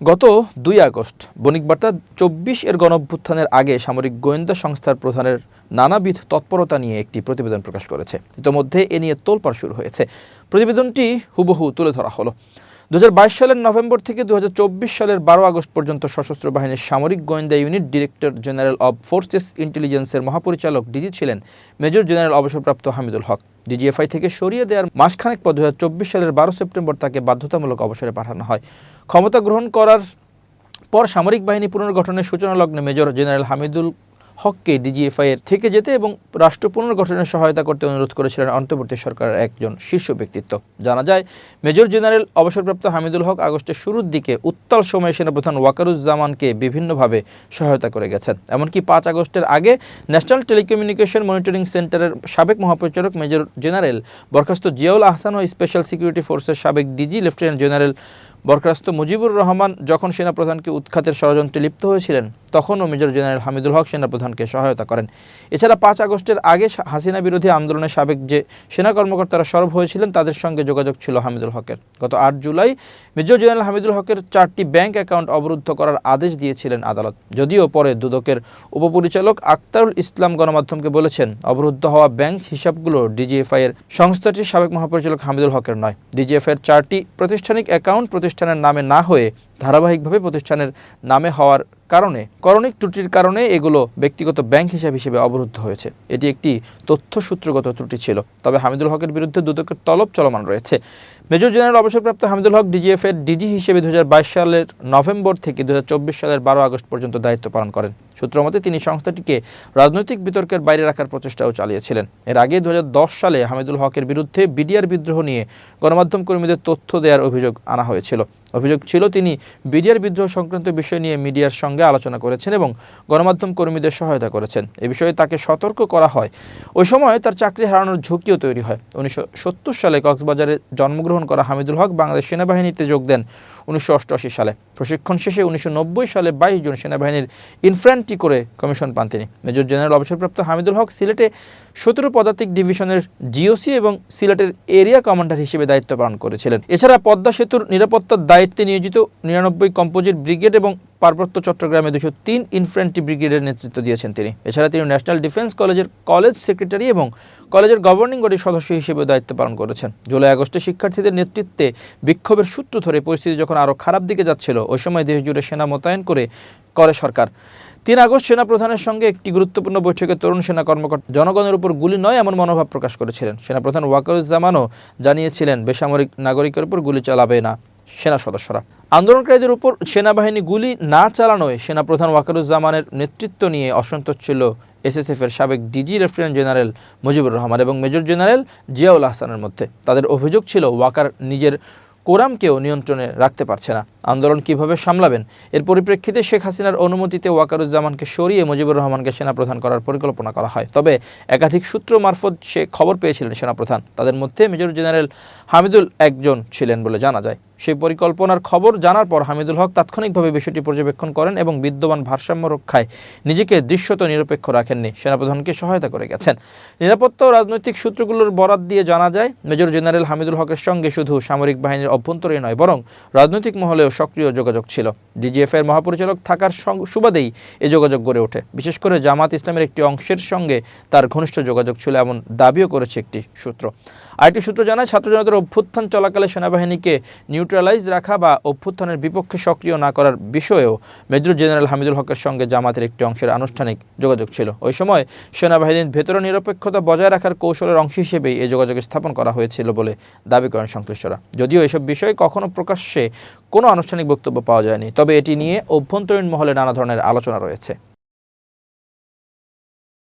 গত দুই আগস্ট বণিক বার্তা চব্বিশ এর গণঅভ্যুত্থানের আগে সামরিক গোয়েন্দা সংস্থার প্রধানের নানাবিধ তৎপরতা নিয়ে একটি প্রতিবেদন প্রকাশ করেছে। ইতোমধ্যে এ নিয়ে তোলপাড় শুরু হয়েছে। প্রতিবেদনটি হুবহু তুলে ধরা হলো। দু হাজার বাইশ সালের নভেম্বর থেকে দুহাজার চব্বিশ সালের বারো আগস্ট পর্যন্ত সশস্ত্র বাহিনীর সামরিক গোয়েন্দা unit director general of forces ইন্টেলিজেন্সের মহাপরিচালক ডিজি ছিলেন, মেজর জেনারেল অবসরপ্রাপ্ত হামিদুল হক। ডিজিএফআই থেকে সরিয়ে দেওয়ার মাসখানেক পর দু হাজার চব্বিশ সালের বারো সেপ্টেম্বর তাকে বাধ্যতামূলক অবসরে পাঠানো হয়। ক্ষমতা গ্রহণ করার পর সামরিক বাহিনী পুনর্গঠনের সূচনা লগ্নে মেজর জেনারেল হামিদুল হককে ডিজিএফআই এর থেকে যেতে এবং রাষ্ট্র পুনর্গঠনের সহায়তা করতে অনুরোধ করেছিলেন অন্তর্বর্তী সরকারের একজন শীর্ষ ব্যক্তিত্ব। জানা যায়, মেজর জেনারেল অবসরপ্রাপ্ত হামিদুল হক আগস্টের শুরুর দিকে উত্তাল সময়ে সেনাপ্রধান ওয়াকারুজ্জামানকে বিভিন্নভাবে সহায়তা করে গেছেন। এমনকি পাঁচ আগস্টের আগে ন্যাশনাল টেলিকমিউনিকেশন মনিটরিং সেন্টারের সাবেক মহাপরিচালক মেজর জেনারেল বরখাস্ত জিয়াউল আহসান ও স্পেশাল সিকিউরিটি ফোর্সের সাবেক ডিজি লেফটেন্যান্ট জেনারেল বরখাস্ত মুজিবুর রহমান যখন সেনাপ্রধানকে উৎখাতের ষড়যন্ত্রে লিপ্ত হয়েছিলেন, তখনও মেজর জেনারেল হামিদুল হক সেনাপ্রধানকে সহায়তা করেন। এছাড়া পাঁচ আগস্টের আগে হাসিনা বিরোধী আন্দোলনে সাবেক যে সেনা কর্মকর্তারা সরব হয়েছিলেন, তাদের সঙ্গে যোগাযোগ ছিল হামিদুল হকের। গত আট জুলাই মেজর জেনারেল হামিদুল হকের চারটি ব্যাংক অ্যাকাউন্ট অবরুদ্ধ করার আদেশ দিয়েছিলেন আদালত। যদিও পরে দুদকের উপপরিচালক আক্তারুল ইসলাম গণমাধ্যমকে বলেছেন, অবরুদ্ধ হওয়া ব্যাংক হিসাবগুলো ডিজিএফআই এর সংস্থাটির সাবেক মহাপরিচালক হামিদুল হকের নয়। ডিজিএফআই এর চারটি প্রাতিষ্ঠানিক অ্যাকাউন্ট প্রতিষ্ঠানের নামে না হয়ে ধারাবাহিকভাবে প্রতিষ্ঠানের নামে হওয়ার কারণে, করণিক ত্রুটির কারণে এগুলো ব্যক্তিগত ব্যাংক হিসাব হিসেবে অবরুদ্ধ হয়েছে। এটি একটি তথ্য সূত্রগত ত্রুটি ছিল, তবে হামিদুল হকের বিরুদ্ধে দুদকের তলব চলমান রয়েছে। মেজর জেনারেল অবসরপ্রাপ্ত হামিদুল হক ডিজিএফ এর ডিজি হিসেবে দু হাজার বাইশ সালের নভেম্বর থেকে দু হাজার চব্বিশ সালের বারো আগস্ট পর্যন্ত দায়িত্ব পালন করেন। সূত্রমতে তিনি সংস্থাটিকে রাজনৈতিক বিতর্কের বাইরে রাখার প্রচেষ্টাও চালিয়েছিলেন। এর আগে দু হাজার দশ সালে হামিদুল হকের বিরুদ্ধে বিডিআর বিদ্রোহ নিয়ে গণমাধ্যম কর্মীদের তথ্য দেওয়ার অভিযোগ আনা হয়েছিল। অভিযোগ ছিল, তিনি বিডিআর বিদ্রোহ সংক্রান্ত বিষয় নিয়ে মিডিয়ার সঙ্গে আলোচনা করেছেন এবং গণমাধ্যম কর্মীদের সহায়তা করেছেন। এ বিষয়ে তাকে সতর্ক করা হয়। ওই সময় তার চাকরি হারানোর ঝুঁকিও তৈরি হয়। উনিশশো সত্তর সালে কক্সবাজারে জন্মগ্রহণ করা হামিদুল হক বাংলাদেশ সেনাবাহিনীতে যোগ দেন। উনিশশো অষ্টআশি সালে। প্রশিক্ষণ শেষে উনিশশো নব্বই সালে বাইশ জন সেনাবাহিনীর ইনফ্রান্টি করে কমিশন পান তিনি? মেজর জেনারেল অবসরপ্রাপ্ত হামিদুল হক সিলেটে সতেরো পদাতিক ডিভিশনের জিওসি এবং সিলেটের এরিয়া কমান্ডার হিসেবে দায়িত্ব পালন করেছিলেন। এছাড়া পদ্মা সেতুর নিরাপত্তার দায়িত্বে নিয়োজিত নিরানব্বই কম্পোজিট ব্রিগেড এবং পার্বত্য চট্টগ্রামে দুশো তিন ইনফ্যান্ট্রি ব্রিগেডের নেতৃত্ব দিয়েছেন তিনি। এছাড়া তিনি ন্যাশনাল ডিফেন্স কলেজের কলেজ সেক্রেটারি এবং কলেজের গভর্নিং বডির সদস্য হিসেবে দায়িত্ব পালন করেছেন। জুলাই আগস্টে শিক্ষার্থীদের নেতৃত্বে বিক্ষোভের সূত্র ধরে পরিস্থিতি যখন আরও খারাপ দিকে যাচ্ছিল, ওই সময় দেশজুড়ে সেনা মোতায়েন করে করে সরকার। তিন আগস্ট সেনা প্রধানের সঙ্গে একটি গুরুত্বপূর্ণ বৈঠকে তরুণ সেনা কর্মকর্তা জনগণের উপর গুলি নয় এমন মনোভাব প্রকাশ করেছিলেন। সেনাপ্রধান ওয়াকারুজ্জামানও জানিয়েছিলেন, বেসামরিক নাগরিকের উপর গুলি চালাবে না। সেনা সদস্যরা। আন্দোলনকারীদের উপর সেনাবাহিনী গুলি না চালানোয় সেনাপ্রধান ওয়াকারুজ্জামানের নেতৃত্ব নিয়ে অসন্তোষ ছিল এসএসএফের সাবেক DG lieutenant general Mujibur Rahman এবং মেজর জেনারেল জিয়াউল আহসানের মধ্যে। তাদের অভিযোগ ছিল, ওয়াকার নিজের কোরামকেও নিয়ন্ত্রণে রাখতে পারছে না। আন্দোলন কীভাবে সামলাবেন? এর পরিপ্রেক্ষিতে শেখ হাসিনার অনুমতিতে ওয়াকারুজ্জামানকে সরিয়ে মুজিবুর রহমানকে সেনাপ্রধান করার পরিকল্পনা করা হয়। তবে একাধিক সূত্র মারফত সে খবর পেয়েছিলেন সেনাপ্রধান তাদের মধ্যে মেজর জেনারেল হামিদুল একজন ছিলেন বলে জানা যায়। সেই পরিকল্পনার খবর জানার পর হামিদুল হক তাৎক্ষণিকভাবে বিষয়টি পর্যবেক্ষণ করেন এবং বিদ্যমান ভারসাম্য রক্ষায় নিজেকে দৃশ্যত নিরপেক্ষ রাখেননি। সেনাপ্রধানকে সহায়তা করে গেছেন। নিরাপত্তা ও রাজনৈতিক সূত্রগুলোর বরাত দিয়ে জানা যায়, মেজর জেনারেল হামিদুল হকের সঙ্গে শুধু সামরিক বাহিনীর অভ্যন্তরে নয়, বরং রাজনৈতিক মহলেও সক্রিয় যোগাযোগ ছিল। ডিজিএফ এর মহাপরিচালক থাকার সুবাদেই এ যোগাযোগ গড়ে ওঠে। বিশেষ করে জামাত ইসলামের একটি অংশের সঙ্গে তার ঘনিষ্ঠ যোগাযোগ ছিল এমন দাবিও করেছে একটি সূত্র। আরেকটি সূত্র জানায় ছাত্র জনতার অভ্যুত্থান চলাকালে সেনাবাহিনীকে নিউট্রালাইজ রাখা বা অভ্যুত্থানের বিপক্ষে সক্রিয় না করার বিষয়েও মেজর জেনারেল হামিদুল হকের সঙ্গে জামাতের একটি অংশের আনুষ্ঠানিক যোগাযোগ ছিল। ওই সময় সেনাবাহিনীর ভেতরে নিরপেক্ষতা বজায় রাখার কৌশলের অংশ হিসেবেই এই যোগাযোগ স্থাপন করা হয়েছিল বলে দাবি করেন সংশ্লিষ্টরা। যদিও এসব বিষয়ে কখনো প্রকাশ্যে কোনো আনুষ্ঠানিক বক্তব্য পাওয়া যায়নি, তবে এটি নিয়ে অভ্যন্তরীণ মহলে নানা ধরনের আলোচনা রয়েছে।